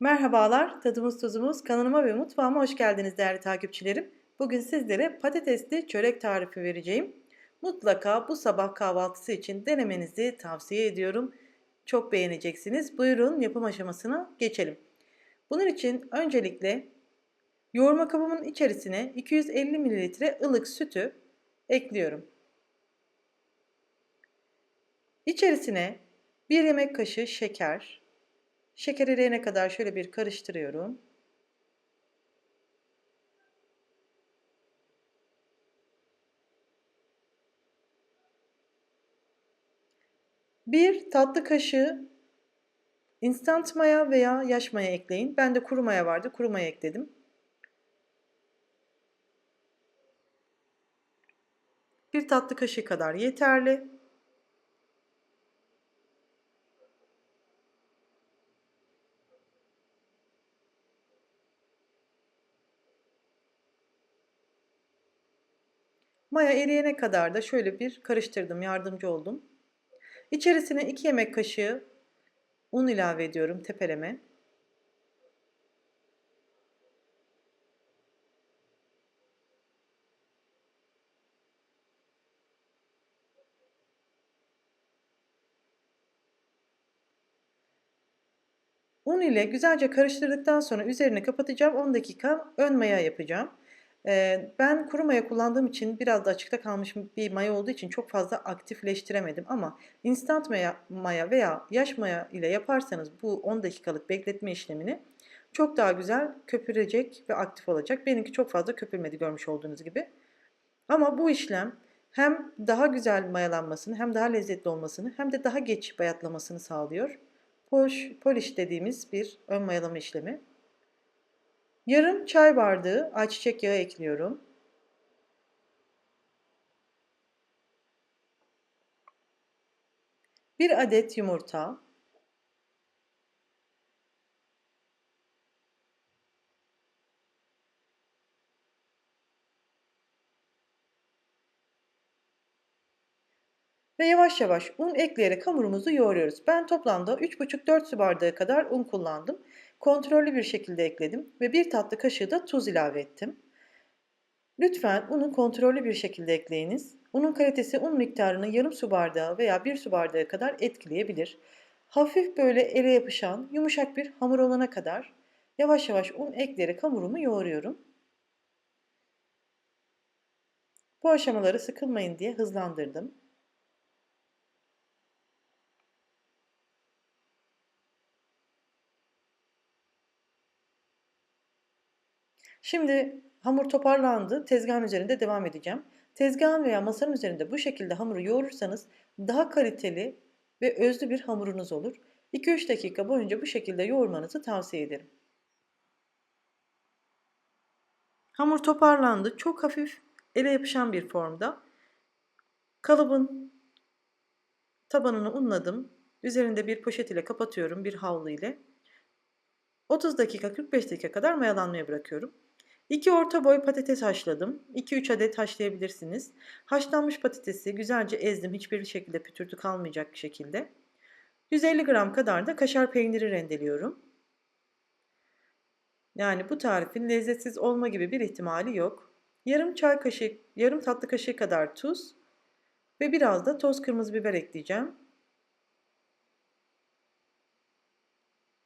Merhabalar, tadımız tuzumuz kanalıma ve mutfağıma hoş geldiniz değerli takipçilerim. Bugün sizlere patatesli çörek tarifi vereceğim. Mutlaka bu sabah kahvaltısı için denemenizi tavsiye ediyorum. Çok beğeneceksiniz. Buyurun yapım aşamasına geçelim. Bunun için öncelikle yoğurma kabımın içerisine 250 ml ılık sütü ekliyorum. İçerisine 1 yemek kaşığı şeker, Şeker eriyene kadar şöyle bir karıştırıyorum. Bir tatlı kaşığı instant maya veya yaş maya ekleyin. Ben de kuru maya vardı. Kuru maya ekledim. Bir tatlı kaşığı kadar yeterli. Maya eriyene kadar da şöyle bir karıştırdım, yardımcı oldum. İçerisine 2 yemek kaşığı un ilave ediyorum tepeleme. Un ile güzelce karıştırdıktan sonra üzerini kapatacağım. 10 dakika ön maya yapacağım. Ben kuru maya kullandığım için biraz da açıkta kalmış bir maya olduğu için çok fazla aktifleştiremedim ama instant maya, veya yaş maya ile yaparsanız bu 10 dakikalık bekletme işlemini çok daha güzel köpürecek ve aktif olacak. Benimki çok fazla köpürmedi görmüş olduğunuz gibi. Ama bu işlem hem daha güzel mayalanmasını hem daha lezzetli olmasını hem de daha geç bayatlamasını sağlıyor. Polish, polish dediğimiz bir ön mayalama işlemi. Yarım çay bardağı ayçiçek yağı ekliyorum. Bir adet yumurta. Ve yavaş yavaş un ekleyerek hamurumuzu yoğuruyoruz. Ben toplamda 3,5-4 su bardağı kadar un kullandım kontrollü bir şekilde ekledim ve bir tatlı kaşığı da tuz ilave ettim. Lütfen unu kontrollü bir şekilde ekleyiniz. Unun kalitesi un miktarını yarım su bardağı veya bir su bardağı kadar etkileyebilir. Hafif böyle ele yapışan yumuşak bir hamur olana kadar yavaş yavaş un ekleyerek hamurumu yoğuruyorum. Bu aşamaları sıkılmayın diye hızlandırdım. Şimdi hamur toparlandı. Tezgahın üzerinde devam edeceğim. Tezgahın veya masanın üzerinde bu şekilde hamuru yoğurursanız daha kaliteli ve özlü bir hamurunuz olur. 2-3 dakika boyunca bu şekilde yoğurmanızı tavsiye ederim. Hamur toparlandı. Çok hafif ele yapışan bir formda. Kalıbın tabanını unladım. Üzerinde bir poşet ile kapatıyorum bir havlu ile. 30 dakika 45 dakika kadar mayalanmaya bırakıyorum. 2 orta boy patates haşladım. 2-3 adet haşlayabilirsiniz. Haşlanmış patatesi güzelce ezdim. Hiçbir şekilde pütürtü kalmayacak şekilde. 150 gram kadar da kaşar peyniri rendeliyorum. Yani bu tarifin lezzetsiz olma gibi bir ihtimali yok. Yarım çay kaşığı, yarım tatlı kaşığı kadar tuz ve biraz da toz kırmızı biber ekleyeceğim.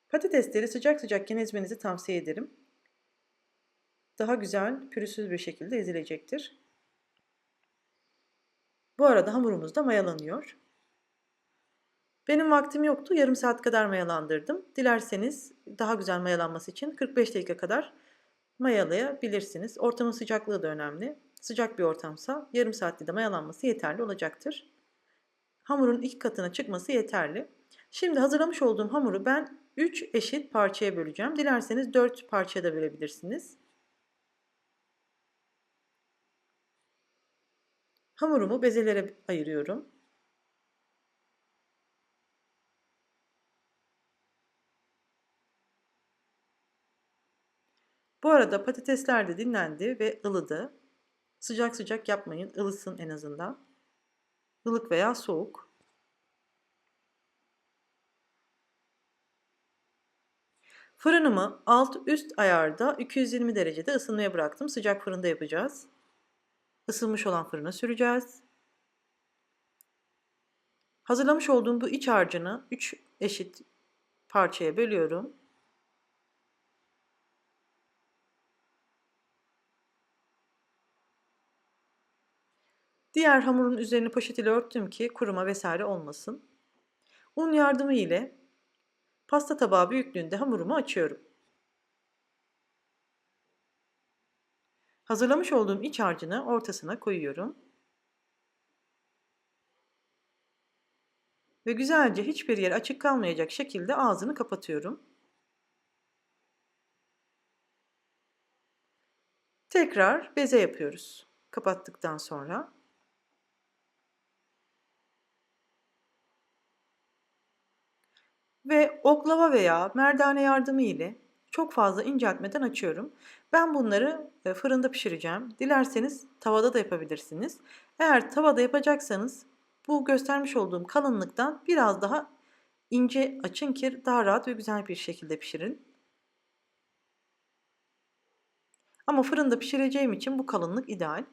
Patatesleri sıcak sıcakken ezmenizi tavsiye ederim daha güzel, pürüzsüz bir şekilde ezilecektir. Bu arada hamurumuz da mayalanıyor. Benim vaktim yoktu. Yarım saat kadar mayalandırdım. Dilerseniz daha güzel mayalanması için 45 dakika kadar mayalayabilirsiniz. Ortamın sıcaklığı da önemli. Sıcak bir ortamsa yarım saatte de mayalanması yeterli olacaktır. Hamurun iki katına çıkması yeterli. Şimdi hazırlamış olduğum hamuru ben 3 eşit parçaya böleceğim. Dilerseniz 4 parçaya da bölebilirsiniz. Hamurumu bezelere ayırıyorum. Bu arada patatesler de dinlendi ve ılıdı. Sıcak sıcak yapmayın, ılısın en azından. Ilık veya soğuk. Fırınımı alt üst ayarda 220 derecede ısınmaya bıraktım. Sıcak fırında yapacağız. Isınmış olan fırına süreceğiz. Hazırlamış olduğum bu iç harcını 3 eşit parçaya bölüyorum. Diğer hamurun üzerini poşet ile örttüm ki kuruma vesaire olmasın. Un yardımı ile pasta tabağı büyüklüğünde hamurumu açıyorum. Hazırlamış olduğum iç harcını ortasına koyuyorum. Ve güzelce hiçbir yer açık kalmayacak şekilde ağzını kapatıyorum. Tekrar beze yapıyoruz. Kapattıktan sonra. Ve oklava veya merdane yardımı ile çok fazla inceltmeden açıyorum. Ben bunları e, fırında pişireceğim. Dilerseniz tavada da yapabilirsiniz. Eğer tavada yapacaksanız bu göstermiş olduğum kalınlıktan biraz daha ince açın ki daha rahat ve güzel bir şekilde pişirin. Ama fırında pişireceğim için bu kalınlık ideal.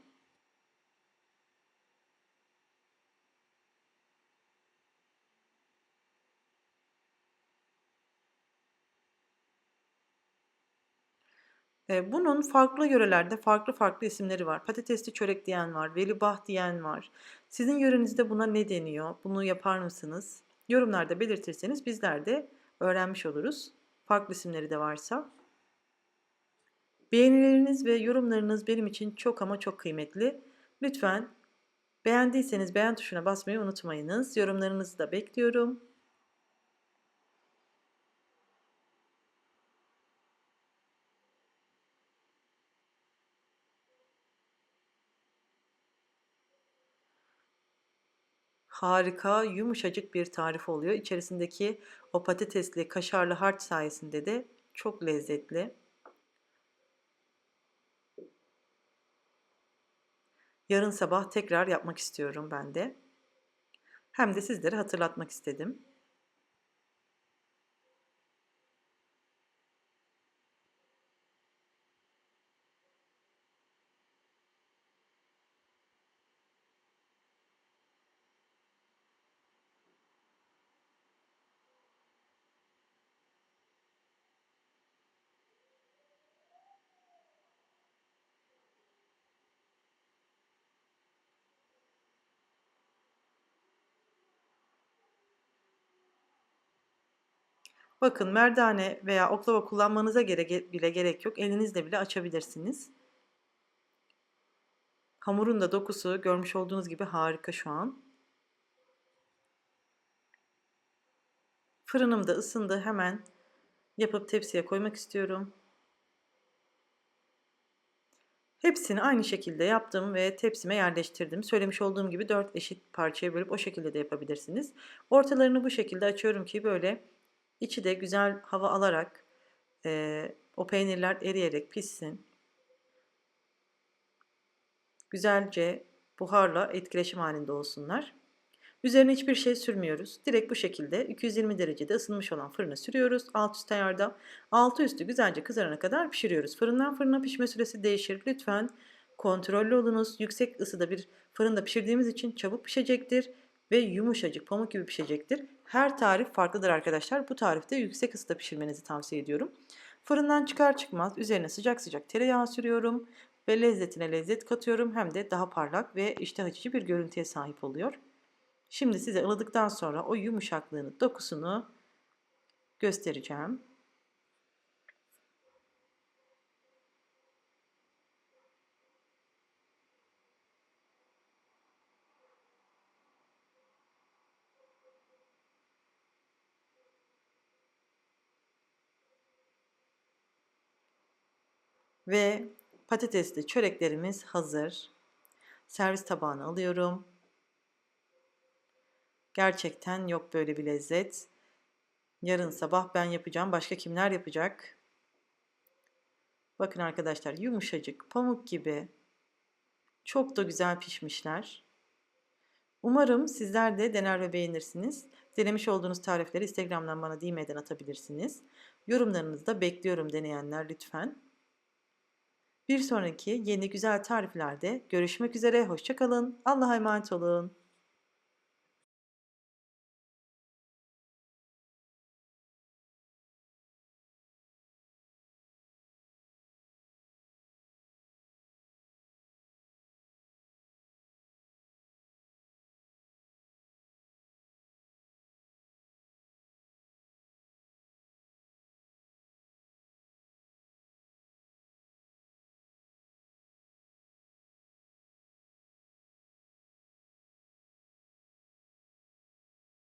Bunun farklı yörelerde farklı farklı isimleri var. Patatesli çörek diyen var, velibah diyen var. Sizin yörenizde buna ne deniyor? Bunu yapar mısınız? Yorumlarda belirtirseniz bizler de öğrenmiş oluruz. Farklı isimleri de varsa. Beğenileriniz ve yorumlarınız benim için çok ama çok kıymetli. Lütfen beğendiyseniz beğen tuşuna basmayı unutmayınız. Yorumlarınızı da bekliyorum. Harika, yumuşacık bir tarif oluyor. İçerisindeki o patatesli, kaşarlı harç sayesinde de çok lezzetli. Yarın sabah tekrar yapmak istiyorum ben de. Hem de sizlere hatırlatmak istedim. Bakın merdane veya oklava kullanmanıza bile gerek yok. Elinizle bile açabilirsiniz. Hamurun da dokusu görmüş olduğunuz gibi harika şu an. Fırınım da ısındı. Hemen yapıp tepsiye koymak istiyorum. Hepsini aynı şekilde yaptım ve tepsime yerleştirdim. Söylemiş olduğum gibi 4 eşit parçaya bölüp o şekilde de yapabilirsiniz. Ortalarını bu şekilde açıyorum ki böyle İçi de güzel hava alarak e, o peynirler eriyerek pişsin. Güzelce buharla etkileşim halinde olsunlar. Üzerine hiçbir şey sürmüyoruz. Direkt bu şekilde 220 derecede ısınmış olan fırına sürüyoruz. Alt üst ayarda. Altı üstü güzelce kızarana kadar pişiriyoruz. Fırından fırına pişme süresi değişir. Lütfen kontrollü olunuz. Yüksek ısıda bir fırında pişirdiğimiz için çabuk pişecektir ve yumuşacık pamuk gibi pişecektir. Her tarif farklıdır arkadaşlar. Bu tarifte yüksek ısıda pişirmenizi tavsiye ediyorum. Fırından çıkar çıkmaz üzerine sıcak sıcak tereyağı sürüyorum ve lezzetine lezzet katıyorum. Hem de daha parlak ve iştah açıcı bir görüntüye sahip oluyor. Şimdi size ılıdıktan sonra o yumuşaklığını, dokusunu göstereceğim. Ve patatesli çöreklerimiz hazır. Servis tabağına alıyorum. Gerçekten yok böyle bir lezzet. Yarın sabah ben yapacağım. Başka kimler yapacak? Bakın arkadaşlar yumuşacık, pamuk gibi. Çok da güzel pişmişler. Umarım sizler de dener ve beğenirsiniz. Denemiş olduğunuz tarifleri Instagram'dan bana DM'den atabilirsiniz. Yorumlarınızı da bekliyorum deneyenler lütfen. Bir sonraki yeni güzel tariflerde görüşmek üzere. Hoşçakalın. Allah'a emanet olun.